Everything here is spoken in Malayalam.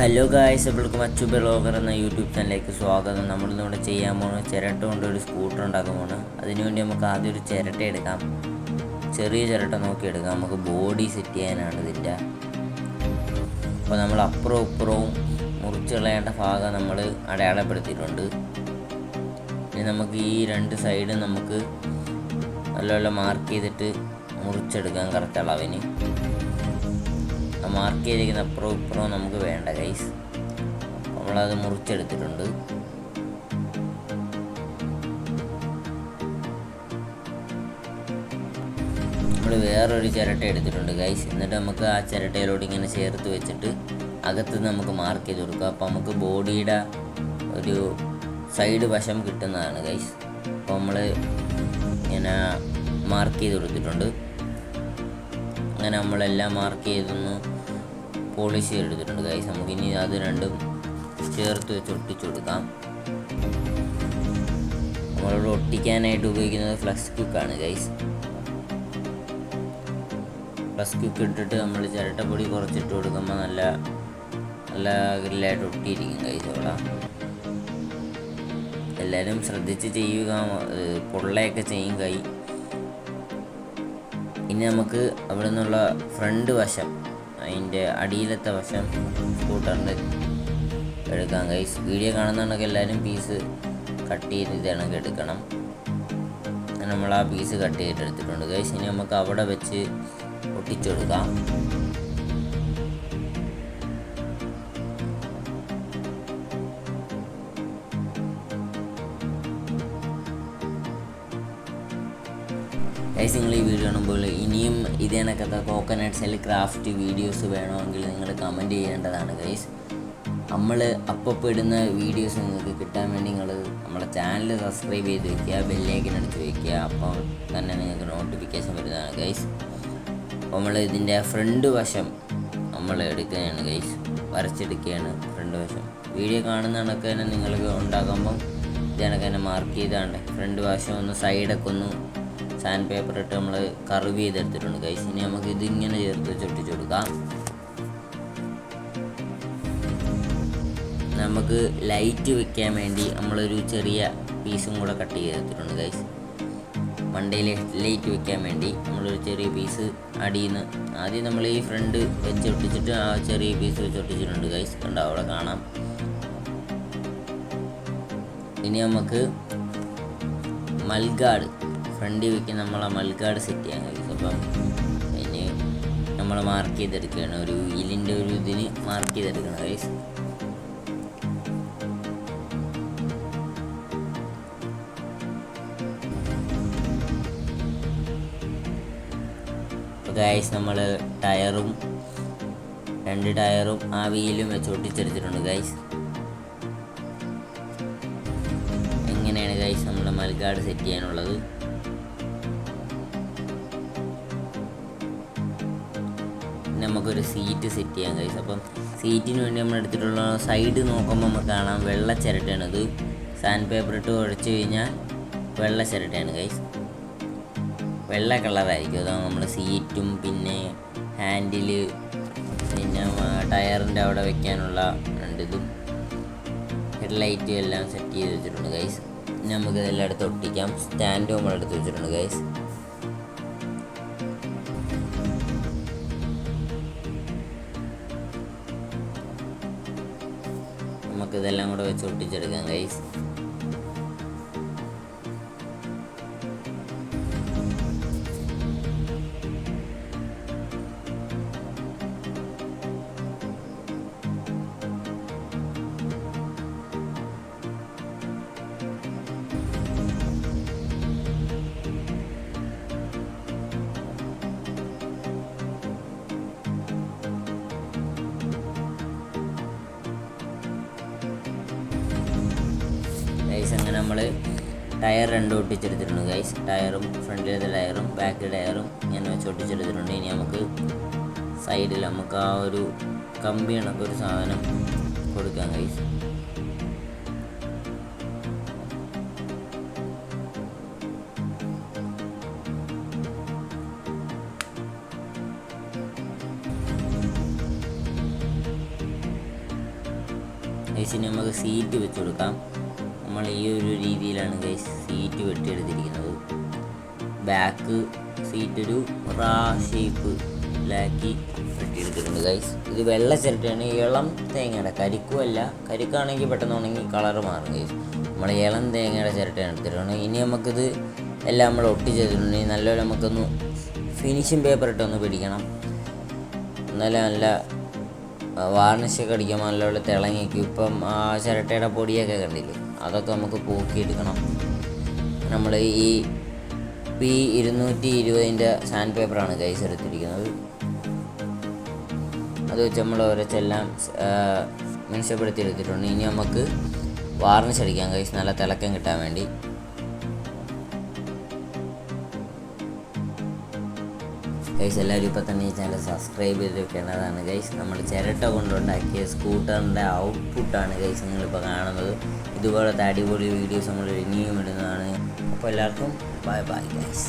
Hello guys welcome Achu blogger എന്ന യൂട്യൂബ് ചാനലിലേക്ക് സ്വാഗതം. നമ്മളിന്നിവിടെ ചെയ്യാൻ പോകുന്നത് ചിരട്ട കൊണ്ട് ഒരു സ്കൂട്ടർ ഉണ്ടാക്കാൻ പോകുന്നത് അതിനുവേണ്ടി നമുക്ക് ആദ്യം ഒരു ചിരട്ട എടുക്കാം. ചെറിയ ചിരട്ട നോക്കി എടുക്കാം. നമുക്ക് ബോഡി സെറ്റ് ചെയ്യാനാണ് ഇതിന്റെ. അപ്പോൾ നമ്മൾ അപ്പുറവും ഇപ്പുറവും മുറിച്ച് കളയേണ്ട ഭാഗം നമ്മൾ അടയാളപ്പെടുത്തിയിട്ടുണ്ട്. ഇനി നമുക്ക് ഈ രണ്ട് സൈഡും നമുക്ക് നല്ല നല്ല മാർക്ക് ചെയ്തിട്ട് മുറിച്ചെടുക്കാം കറക്റ്റ് അളവിന് മാർക്ക് ചെയ്തിരിക്കുന്ന അപ്പുറവും ഇപ്പുറവും നമുക്ക് വേണ്ട ഗൈസ് നമ്മളത് മുറിച്ചെടുത്തിട്ടുണ്ട്. നമ്മൾ വേറൊരു ചിരട്ട എടുത്തിട്ടുണ്ട് ഗൈസ് എന്നിട്ട് നമുക്ക് ആ ചിരട്ടയിലോട്ട് ഇങ്ങനെ ചേർത്ത് വെച്ചിട്ട് അകത്ത് നമുക്ക് മാർക്ക് ചെയ്ത് കൊടുക്കുക അപ്പോൾ നമുക്ക് ബോഡിയുടെ ഒരു സൈഡ് വശം കിട്ടുന്നതാണ് ഗൈസ് അപ്പോൾ നമ്മൾ ഇങ്ങനെ മാർക്ക് ചെയ്ത് കൊടുത്തിട്ടുണ്ട്. അങ്ങനെ നമ്മളെല്ലാം മാർക്ക് ചെയ്തൊന്ന് പോളിഷ് ചെയ്തെടുത്തിട്ടുണ്ട് ഗൈസ് നമുക്കിനി അത് രണ്ടും ചേർത്ത് വെച്ച് ഒട്ടിച്ചു കൊടുക്കാം. നമ്മളിവിടെ ഒട്ടിക്കാനായിട്ട് ഉപയോഗിക്കുന്നത് ഫ്ലക്സ് ക്യൂക്കാണ് ഗൈസ് ഫ്ലക്സ് ക്യൂക്ക് ഇട്ടിട്ട് നമ്മൾ ചിരട്ടപ്പൊടി കുറച്ചിട്ട് കൊടുക്കുമ്പോൾ നല്ല നല്ല ഗ്രില്ലായിട്ട് ഒട്ടിയിരിക്കും ഗൈസ് അവിടെ എല്ലാവരും ശ്രദ്ധിച്ച് ചെയ്യുക പൊള്ളയൊക്കെ ചെയ്യും കൈ. ഇനി നമുക്ക് അവിടെ നിന്നുള്ള ഫ്രണ്ട് വശം അതിന്റെ അടിയിലത്തെ വശം സ്കൂട്ടറിന്റെ എടുക്കാം ഗൈസ് വീഡിയോ കാണുന്നുണ്ടെങ്കിൽ എല്ലാവരും പീസ് കട്ട് ചെയ്ത് ഇതാണെങ്കിൽ എടുക്കണം. നമ്മൾ ആ പീസ് കട്ട് ചെയ്തിട്ട് എടുത്തിട്ടുണ്ട് ഗൈസ് ഇനി നമുക്ക് അവിടെ വെച്ച് ഒട്ടിച്ചെടുക്കാം. ഗൈസ് നിങ്ങൾ ഈ വീഡിയോ കാണുമ്പോൾ ഇനിയും ഇതേ കണക്കത്തെ കോക്കനട്ട്സിൽ ക്രാഫ്റ്റ് വീഡിയോസ് വേണമെങ്കിൽ നിങ്ങൾ കമന്റ് ചെയ്യേണ്ടതാണ് ഗൈസ് നമ്മൾ അപ്പോൾ ഇടുന്ന വീഡിയോസ് നിങ്ങൾക്ക് കിട്ടാൻ വേണ്ടി നിങ്ങൾ നമ്മളെ ചാനൽ സബ്സ്ക്രൈബ് ചെയ്ത് വയ്ക്കുക ബെല്ലേക്കൻ എടുത്ത് വയ്ക്കുക അപ്പോൾ തന്നെ നിങ്ങൾക്ക് നോട്ടിഫിക്കേഷൻ വരുന്നതാണ് ഗൈസ് നമ്മൾ ഇതിന്റെ ഫ്രണ്ട് വശം നമ്മൾ എടുക്കുകയാണ് ഗൈസ് വരച്ചെടുക്കുകയാണ് ഫ്രണ്ട് വശം. വീഡിയോ കാണുന്ന കണക്ക് തന്നെ നിങ്ങൾക്ക് ഉണ്ടാക്കുമ്പം ഇത് കണക്ക് തന്നെ മാർക്ക് ചെയ്താണ്ട് ഫ്രണ്ട് വശം ഒന്ന് സൈഡൊക്കെ ഒന്ന് സാൻഡ് പേപ്പർ ഇട്ട് നമ്മൾ കർവ് ചെയ്തെടുത്തിട്ടുണ്ട് ഗൈസ് ഇനി നമുക്ക് ഇതിങ്ങനെ ചേർത്ത് ചൊട്ടിച്ചു കൊടുക്കാം. നമുക്ക് ലൈറ്റ് വെക്കാൻ വേണ്ടി നമ്മളൊരു ചെറിയ പീസും കൂടെ കട്ട് ചെയ്തെടുത്തിട്ടുണ്ട് ഗൈസ് മണ്ടയിൽ ലൈറ്റ് വെക്കാൻ വേണ്ടി നമ്മളൊരു ചെറിയ പീസ് അടിയിൽ നിന്ന് ആദ്യം നമ്മൾ ഈ ഫ്രണ്ട് വെച്ച് ഒട്ടിച്ചിട്ട് ആ ചെറിയ പീസ് വെച്ച് ഒട്ടിച്ചിട്ടുണ്ട് ഗൈസ് കണ്ടോ? അവിടെ കാണാം. ഇനി നമുക്ക് മൽഗാഡ് ഫ്രണ്ടിൽ വെക്കുന്ന നമ്മളെ മൽഗാഡ് സെറ്റ് ചെയ്യാൻ കഴിയും. അപ്പം അതിന് നമ്മൾ മാർക്ക് ചെയ്തെടുക്കുകയാണ്. ഒരു വീലിന്റെ ഒരു ഇതിന് മാർക്ക് ചെയ്തെടുക്കണം ഗൈസ് ഗൈസ് നമ്മൾ ടയറും രണ്ട് ടയറും ആ വീലും വെച്ച് ഒട്ടിച്ചെടുത്തിട്ടുണ്ട് ഗൈസ് എങ്ങനെയാണ് ഗൈസ് നമ്മുടെ മൽഗാഡ് സെറ്റ് ചെയ്യാനുള്ളത്. നമുക്കൊരു സീറ്റ് സെറ്റ് ചെയ്യാൻ കഴിയും അപ്പം സീറ്റിന് വേണ്ടി നമ്മൾ എടുത്തിട്ടുള്ള സൈഡ് നോക്കുമ്പോൾ നമുക്ക് കാണാം വെള്ള ചിരട്ടയാണ് ഇത്. സാൻഡ് പേപ്പർ ഇട്ട് ഉടച്ച് കഴിഞ്ഞാൽ വെള്ള ചിരട്ടയാണ് കൈസ് വെള്ള കളറായിരിക്കും അതാണ് നമ്മൾ സീറ്റും പിന്നെ ഹാൻഡിൽ പിന്നെ ടയറിന്റെ അവിടെ വെക്കാനുള്ള രണ്ടിതും ഹെഡ്ലൈറ്റും എല്ലാം സെറ്റ് ചെയ്ത് വെച്ചിട്ടുണ്ട് ഗൈസ് നമുക്ക് ഇതെല്ലാം എടുത്ത് ഒട്ടിക്കാം. സ്റ്റാൻഡും നമ്മൾ എടുത്ത് വെച്ചിട്ടുണ്ട് ഗൈസ് നമുക്ക് ഇതെല്ലാം കൂടെ വെച്ച് ഒട്ടിച്ചെടുക്കാം ഗൈസ് നമ്മൾ ടയർ രണ്ടും ഒട്ടിച്ചെടുത്തിട്ടുണ്ട് ഗൈസ് ടയറും ഫ്രണ്ടിലത്തെ ടയറും ബാക്ക് ടയറും ഞാൻ വെച്ച് ഒട്ടിച്ചെടുത്തിട്ടുണ്ട്. ഇനി നമുക്ക് സൈഡിൽ നമുക്ക് ആ ഒരു കമ്പി കണക്ക് ഒരു സാധനം കൊടുക്കാം ഗൈസ് ഗൈസിന് നമുക്ക് സീറ്റ് വെച്ച് കൊടുക്കാം. നമ്മൾ ഈ ഒരു രീതിയിലാണ് ഗൈസ് സീറ്റ് വെട്ടിയെടുത്തിരിക്കുന്നത്. ബാക്ക് സീറ്റ് ഒരു റാ ഷേപ്പ് ഷേപ്പിലാക്കി വെട്ടിയെടുത്തിട്ടുണ്ട് ഗൈസ് ഇത് വെള്ള ചിരട്ടയാണ്. ഇളം തേങ്ങയുടെ കരിക്കുമല്ല. കരിക്കാണെങ്കിൽ പെട്ടെന്ന് ഉണങ്ങി കളർ മാറും ഗൈസ് നമ്മൾ ഇളം തേങ്ങയുടെ ചിരട്ടയാണ് എടുത്തിട്ടുണ്ട് ഇനി നമുക്കിത് എല്ലാം നമ്മൾ ഒട്ടിച്ചെടുത്തിട്ടുണ്ട് നല്ലപോലെ നമുക്കൊന്ന് ഫിനിഷിംഗ് പേപ്പർ ഇട്ടൊന്ന് പിടിക്കണം. എന്നാലും നല്ല വാർണിഷൊക്കെ അടിക്കാൻ നല്ലപോലെ തിളങ്ങിക്കും. ഇപ്പം ആ ചിരട്ടയുടെ പൊടിയൊക്കെ കണ്ടില്ലേ? അതൊക്കെ നമുക്ക് പോക്കിയെടുക്കണം നമ്മൾ ഈ പി ഇരുന്നൂറ്റി ഇരുപതിന്റെ സാൻഡ് പേപ്പറാണ് കൈസ് എടുത്തിരിക്കുന്നത്. അത് വെച്ച് നമ്മൾ ഒരച്ചെല്ലാം മിനുസപ്പെടുത്തി എടുത്തിട്ടുണ്ട്. ഇനി നമുക്ക് വാർണിഷ് അടിക്കാം കൈസ് നല്ല തിളക്കം കിട്ടാൻ വേണ്ടി. ഗൈസ് എല്ലാവരും ഇപ്പോൾ തന്നെ ഈ ചാനൽ സബ്സ്ക്രൈബ് ചെയ്ത് വെക്കേണ്ടതാണ് ഗൈസ് നമ്മൾ ചിരട്ട കൊണ്ടുണ്ടാക്കിയ സ്കൂട്ടറിന്റെ ഔട്ട്പുട്ടാണ് ഗൈസ് നിങ്ങളിപ്പോൾ കാണുന്നത്. ഇതുപോലത്തെ അടിപൊളി വീഡിയോസ് നമ്മൾ ഇനിയും ഇടുന്നതാണ്. അപ്പോൾ എല്ലാവർക്കും ബൈ ബൈ ഗൈസ്